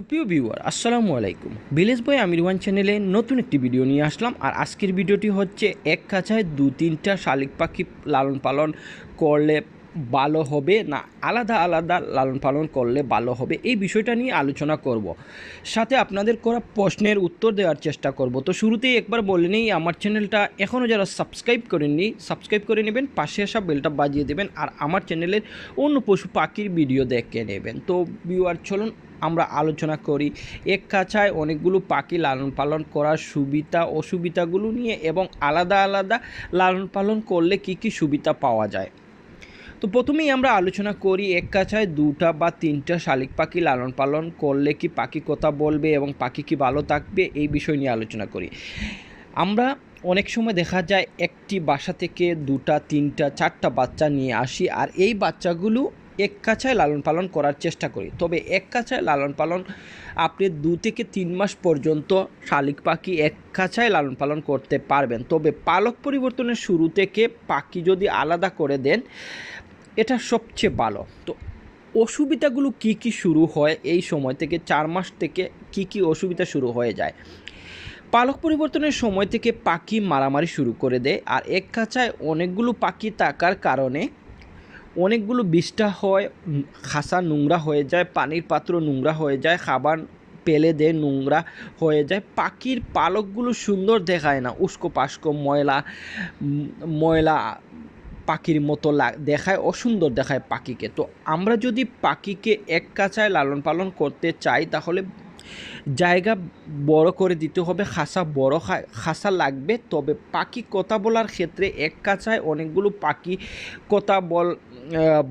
সুপ্রিয় ভিউয়ার, আসসালামু আলাইকুম। ভিলেজ বয় আমির ওয়ান চ্যানেলে নতুন একটি ভিডিও নিয়ে আসলাম। আর আজকের ভিডিওটি হচ্ছে এক কাছায় দু তিনটা শালিক পাখি লালন পালন করলে ভালো হবে না, আলাদা আলাদা লালন পালন করলে ভালো হবে, এই বিষয়টা নিয়ে আলোচনা করব। সাথে আপনাদের করা প্রশ্নের উত্তর দেওয়ার চেষ্টা করব। তো শুরুতেই একবার বলে নিই, আমার চ্যানেলটা এখনও যারা সাবস্ক্রাইব করেননি সাবস্ক্রাইব করে নেবেন, পাশে আসা বেলটা বাজিয়ে দেবেন, আর আমার চ্যানেলের অন্য পশু পাখির ভিডিও দেখে নেবেন। তো ভিউয়ার চলুন আমরা আলোচনা করি। এক কাছায় অনেকগুলো পাখি লালন পালন করার সুবিধা, অসুবিধাগুলো নিয়ে এবং আলাদা আলাদা লালন পালন করলে কি কি সুবিধা পাওয়া যায়? তো প্রথমেই আমরা আলোচনা করি এক কাছায় দুটা বা তিনটা শালিক পাখি লালন পালন করলে কি পাখি কথা বলবে এবং পাখি কি ভালো থাকবে এই বিষয় নিয়ে আলোচনা করি। আমরা অনেক সময় দেখা যায় একটি বাসা থেকে দুটা, তিনটা, চারটা বাচ্চা নিয়ে আসি আর এই বাচ্চাগুলো এক কাছায় লালন পালন করার চেষ্টা করি। তবে এক কাছায় লালন পালন আপনি দু থেকে তিন মাস পর্যন্ত শালিক পাখি এক কাছায় লালন পালন করতে পারবেন। তবে পালক পরিবর্তনের শুরু থেকে পাখি যদি আলাদা করে দেন এটা সবচেয়ে ভালো। তো অসুবিধাগুলো কি কি শুরু হয় এই সময় থেকে, চার মাস থেকে কি কি অসুবিধা শুরু হয়ে যায়? পালক পরিবর্তনের সময় থেকে পাখি মারামারি শুরু করে দেয় আর এক কাছায় অনেকগুলো পাখি থাকার কারণে অনেকগুলো বিষ্ঠা হয়, খাসা নোংরা হয়ে যায়, পানির পাত্র নোংরা হয়ে যায়, খাবার পেলে দেয়, নোংরা হয়ে যায়। পাখির পালকগুলো সুন্দর দেখায় না উস্কো পাস্কো ময়লা ময়লা পাখির মতো দেখায়, অসুন্দর দেখায় পাখিকে। তো আমরা যদি পাখিকে এক কাছায় লালন পালন করতে চাই, তাহলে জায়গা বড় করে দিতে হবে, খাসা বড় খাসা লাগবে। তবে পাখি কথা বলার ক্ষেত্রে এক কাছায় অনেকগুলো পাখি কথা বল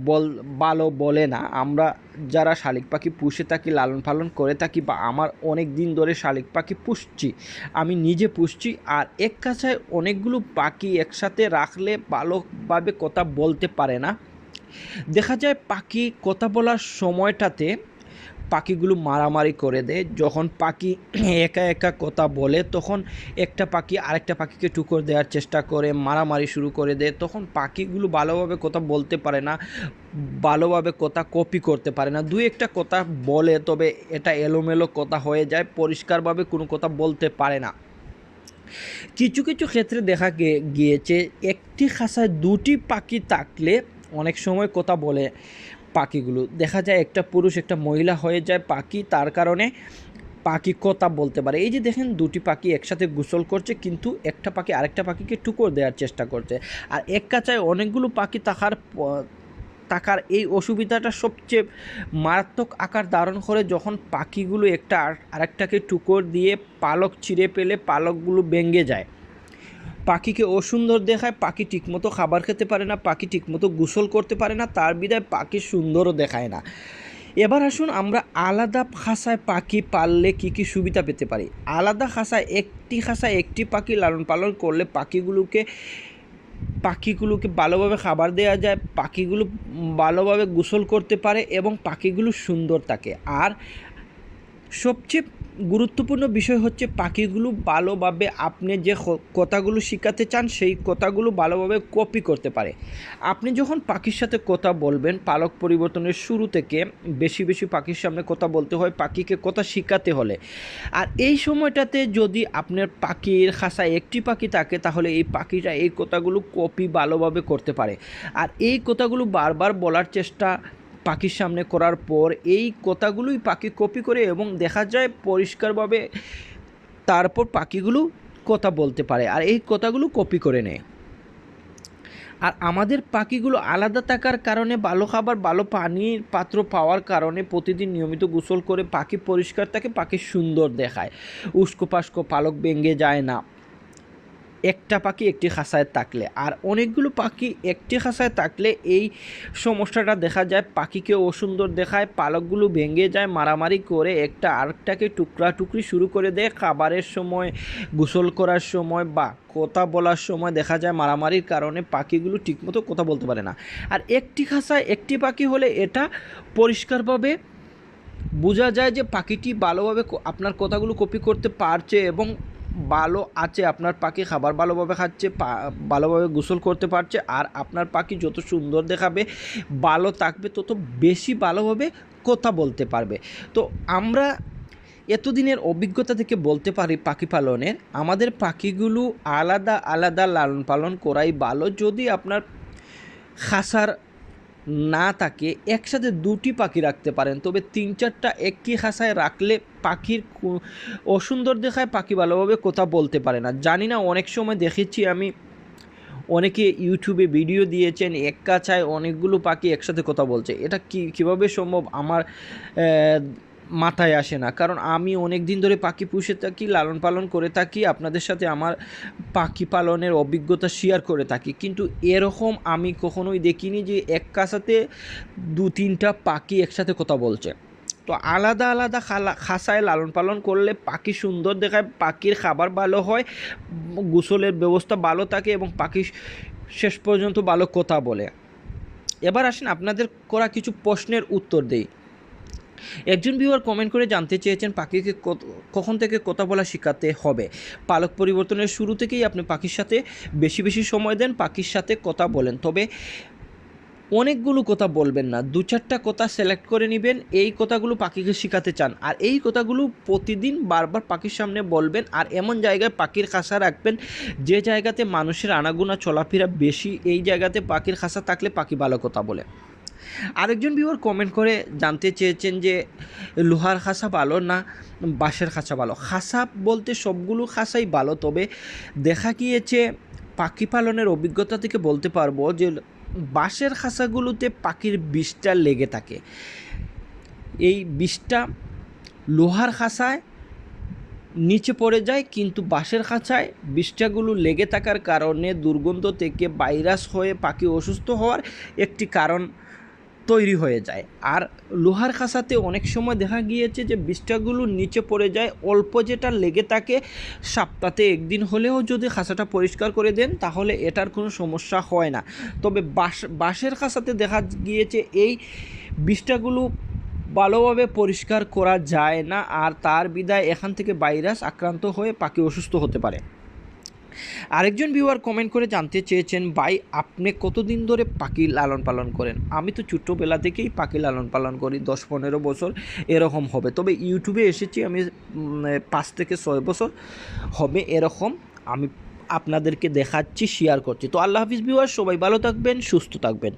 বল ভালো বলে না। আমরা যারা শালিক পাখি পুষে থাকি, লালন পালন করে থাকি বা আমার অনেক দিন ধরে শালিক পাখি পুষছি, আমি নিজে পুষছি। আর এক কাছায় অনেকগুলো পাখি একসাথে রাখলে ভালোভাবে কথা বলতে পারে না। দেখা যায় পাখি কথা বলার সময়টাতে পাখিগুলো মারামারি করে দেয়। যখন পাখি একা একা কথা বলে, তখন একটা পাখি আরেকটা পাখিকে টুকর দেওয়ার চেষ্টা করে, মারামারি শুরু করে দেয়। তখন পাখিগুলো ভালোভাবে কথা বলতে পারে না, ভালোভাবে কথা কপি করতে পারে না। দুই একটা কথা বলে, তবে এটা এলোমেলো কথা হয়ে যায়, পরিষ্কারভাবে কোনো কথা বলতে পারে না। কিছু কিছু ক্ষেত্রে দেখা গিয়েছে, একটি খাঁচায় দুটি পাখি থাকলে অনেক সময় কথা বলে। পাখিগুলো। দেখা যায় একটা পুরুষ, একটা মহিলা হয়ে যায় পাখি, তার কারণে পাখি কথা বলতে পারে। এই যে দেখেন, দুটি পাখি একসাথে গোসল করছে, কিন্তু একটা পাখি আরেকটা পাখিকে টুকর দেওয়ার চেষ্টা করছে। আর এক কাছায় অনেকগুলো পাখি প- থাকার এই অসুবিধাটা সবচেয়ে মারাত্মক আকার ধারণ করে যখন পাখিগুলো একটা আর- আরেকটাকে টুকর দিয়ে পালক চিড়ে পেলে পালকগুলো ভেঙে যায়। পাখিকে অসুন্দর দেখায়, পাখি ঠিকমতো খাবার খেতে পারে না, পাখি ঠিকমতো গোসল করতে পারে না, তার বিদায় পাখি সুন্দরও দেখায় না। এবার আসুন আমরা আলাদা খাসায় পাখি পাললে কি কি সুবিধা পেতে পারি? আলাদা খাসায় একটি খাসায় একটি পাখি লালন পালন করলে পাখিগুলোকে পাখিগুলোকে ভালোভাবে খাবার দেওয়া যায়, পাখিগুলো ভালোভাবে গোসল করতে পারে এবং পাখিগুলো সুন্দর থাকে। আর সবচেয়ে গুরুত্বপূর্ণ বিষয় হচ্ছে পাখিগুলো ভালোভাবে আপনি যে কথাগুলো শেখাতে চান, সেই কথাগুলো ভালোভাবে কপি করতে পারে। আপনি যখন পাখির সাথে কথা বলবেন, পালক পরিবর্তনের শুরু থেকে বেশি বেশি পাখির সামনে কথা বলতে হয়, পাখিকে কথা শেখাতে হলে। আর এই সময়টাতে যদি আপনার পাখির খাসায় একটি পাখি থাকে, তাহলে এই পাখিটা এই কথাগুলো কপি ভালোভাবে করতে পারে। আর এই কথাগুলো বারবার বলার চেষ্টা পাখির সামনে করার পর এই কথাগুলোই পাখি কপি করে এবং দেখা যায় পরিষ্কারভাবে তারপর পাখিগুলো কথা বলতে পারে আর এই কথাগুলো কপি করে নেয়। আর আমাদের পাখিগুলো আলাদা থাকার কারণে, ভালো খাবার, ভালো পানির পাত্র পাওয়ার কারণে প্রতিদিন নিয়মিত গোসল করে পাখি পরিষ্কার থাকে, পাখি সুন্দর দেখায়। উস্কো পাস্কো পালক ভেঙে যায় না। একটা পাখি, একটি খাঁচায় থাকলে। আর অনেকগুলো পাখি, একটি খাঁচায় থাকলে এই সমস্যাটা দেখা যায়। পাখিকে অসুন্দর দেখায়, পালকগুলো ভেঙে যায়, মারামারি করে একটা আরেকটাকে টুকরা টুকরি শুরু করে দেয়। খাবারের সময়, গোসল করার সময় বা কথা বলার সময় দেখা যায় মারামারির কারণে পাখিগুলো ঠিকমতো কথা বলতে পারে না। আর একটি খাঁচায় একটি পাখি হলে এটা পরিষ্কারভাবে বোঝা যায় যে পাখিটি ভালোভাবে আপনার কথাগুলো কপি করতে পারছে এবং ভালো আছে, আপনার পাখি খাবার ভালোভাবে খাচ্ছে ভালোভাবে গোসল করতে পারছে, আর আপনার পাখি যত সুন্দর দেখাবে, ভালো থাকবে, তত বেশি ভালোভাবে কথা বলতে পারবে। তো আমরা এতদিনের অভিজ্ঞতা থেকে বলতে পারি পাখি পালনের, আমাদের পাখিগুলো আলাদা আলাদা লালন পালন করাই ভালো। যদি আপনার খাসার না থাকে একসাথে দুটি পাখি রাখতে পারেন। তবে তিন চারটা একই খাসায় রাখলে পাখির অসুন্দর দেখায় পাখি ভালোভাবে কথা বলতে পারে না। জানি না, অনেক সময় দেখেছি আমি, অনেকে ইউটিউবে ভিডিও দিয়েছেন, এক কাছায় অনেকগুলো পাখি একসাথে কথা বলছে। এটা কি কীভাবে সম্ভব? আমার মাথায় আসে না। কারণ আমি অনেক দিন ধরে পাখি পুষে থাকি, লালন পালন করে থাকি, আপনাদের সাথে আমার পাখি পালনের অভিজ্ঞতা শেয়ার করে থাকি। কিন্তু এরকম আমি কখনোই দেখিনি যে এক কাছাতে দু তিনটা পাখি একসাথে কথা বলছে। তো আলাদা আলাদা খালা খাসায় লালন পালন করলে পাখি সুন্দর দেখায়, পাখির খাবার ভালো হয়, গোসলের ব্যবস্থা ভালো থাকে এবং পাখি শেষ পর্যন্ত ভালো কথা বলে। এবার আসেন আপনাদের করা কিছু প্রশ্নের উত্তর দেই। একজন ভিউয়ার কমেন্ট করে জানতে চেয়েছেন পাখিকে কখন থেকে কথা বলা শেখাতে হবে। পালক পরিবর্তনের শুরু থেকেই আপনি পাখির সাথে বেশি বেশি সময় দেন, পাখির সাথে কথা বলেন। তবে অনেকগুলো কথা বলবেন না। দু চারটা কথা সিলেক্ট করে নেবেন, এই কথাগুলো পাখিকে শেখাতে চান। আর এই কথাগুলো প্রতিদিন বারবার পাখির সামনে বলবেন আর এমন জায়গায় পাখির খাসা রাখবেন যে জায়গাতে মানুষের আনাগোনা চলাফেরা বেশি, এই জায়গাতে পাখির খাসা থাকলে পাখি ভালো কথা বলে। আরেকজন ভিউয়ার কমেন্ট করে জানতে চেয়েছেন যে, লোহার খাসা ভালো না বাঁশের খাঁচা ভালো? খাসা বলতে সবগুলো খাসাই ভালো, তবে দেখা গিয়েছে পাখি পালনের অভিজ্ঞতা থেকে বলতে পারব যে, বাঁশের খাঁচাগুলোতে পাখির বিষটা লেগে থাকে। এই বিষটা লোহার খাঁচায় নিচে পড়ে যায়, কিন্তু বাঁশের খাঁচায় বিষটাগুলো লেগে থাকার কারণে দুর্গন্ধ থেকে ভাইরাস হয়ে পাখি অসুস্থ হওয়ার একটি কারণ তৈরি হয়ে যায়। আর লোহার খাঁচাতে অনেক সময় দেখা গিয়েছে যে বিষটাগুলো নিচে পড়ে যায়, অল্প যেটা লেগে থাকে সপ্তাহে একদিন হলেও যদি খাঁচাটা পরিষ্কার করে দেন, তাহলে এটার কোনো সমস্যা হয় না। তবে বাঁশ, বাঁশের খাঁচাতে দেখা গিয়েছে এই বিষটাগুলো ভালোভাবে পরিষ্কার করা যায় না, আর তার বিদায় এখান থেকে ভাইরাস আক্রান্ত হয়ে পাখি অসুস্থ হতে পারে। আরেকজন ভিউয়ার কমেন্ট করে জানতে চেয়েছেন, ভাই, আপনি কতদিন ধরে পাখি লালন পালন করেন? আমি তো ছোটোবেলা থেকেই পাখি লালন পালন করি, দশ পনেরো বছর এরকম হবে। তবে ইউটিউবে এসেছি আমি পাঁচ থেকে ছয় বছর হবে এরকম। আমি আপনাদেরকে দেখাচ্ছি শেয়ার করছি। তো আল্লাহ হাফিজ ভিউয়ার সবাই ভালো থাকবেন, সুস্থ থাকবেন।